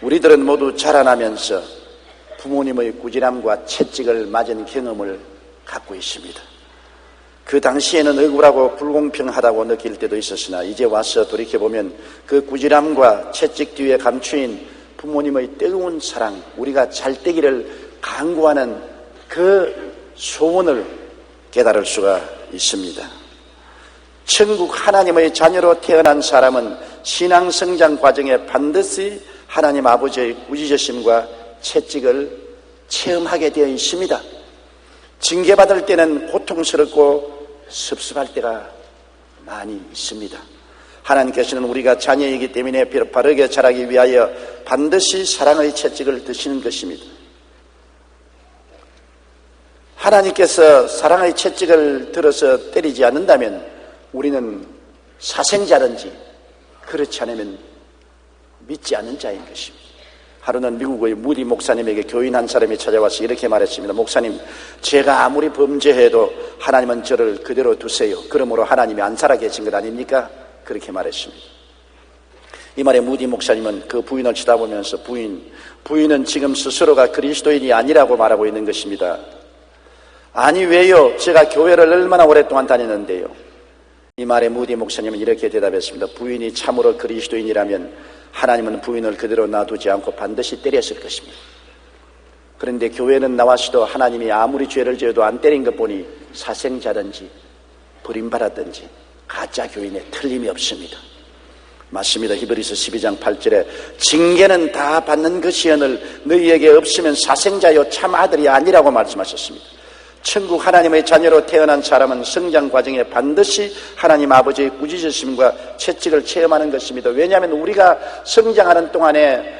우리들은 모두 자라나면서 부모님의 꾸지람과 채찍을 맞은 경험을 갖고 있습니다. 그 당시에는 억울하고 불공평하다고 느낄 때도 있었으나 이제 와서 돌이켜보면 그 꾸지람과 채찍 뒤에 감추인 부모님의 뜨거운 사랑, 우리가 잘 되기를 강구하는 그 소원을 깨달을 수가 있습니다. 천국 하나님의 자녀로 태어난 사람은 신앙 성장 과정에 반드시 하나님 아버지의 꾸짖으심과 채찍을 체험하게 되어 있습니다. 징계받을 때는 고통스럽고 섭섭할 때가 많이 있습니다. 하나님께서는 우리가 자녀이기 때문에 바르게 자라기 위하여 반드시 사랑의 채찍을 드시는 것입니다. 하나님께서 사랑의 채찍을 들어서 때리지 않는다면 우리는 사생자든지 그렇지 않으면 믿지 않는 자인 것입니다. 하루는 미국의 무디 목사님에게 교인 한 사람이 찾아와서 이렇게 말했습니다. 목사님, 제가 아무리 범죄해도 하나님은 저를 그대로 두세요. 그러므로 하나님이 안 살아계신 것 아닙니까? 그렇게 말했습니다. 이 말에 무디 목사님은 그 부인을 쳐다보면서 부인, 부인은 지금 스스로가 그리스도인이 아니라고 말하고 있는 것입니다. 아니 왜요? 제가 교회를 얼마나 오랫동안 다녔는데요. 이 말에 무디 목사님은 이렇게 대답했습니다. 부인이 참으로 그리스도인이라면 하나님은 부인을 그대로 놔두지 않고 반드시 때렸을 것입니다. 그런데 교회는 나와서도 하나님이 아무리 죄를 지어도 안 때린 것 보니 사생자든지 버림받았든지 가짜 교인에 틀림이 없습니다. 맞습니다. 히브리서 12장 8절에 징계는 다 받는 것이언을 너희에게 없으면 사생자요 참 아들이 아니라고 말씀하셨습니다. 천국 하나님의 자녀로 태어난 사람은 성장 과정에 반드시 하나님 아버지의 꾸짖으심과 채찍을 체험하는 것입니다. 왜냐하면 우리가 성장하는 동안에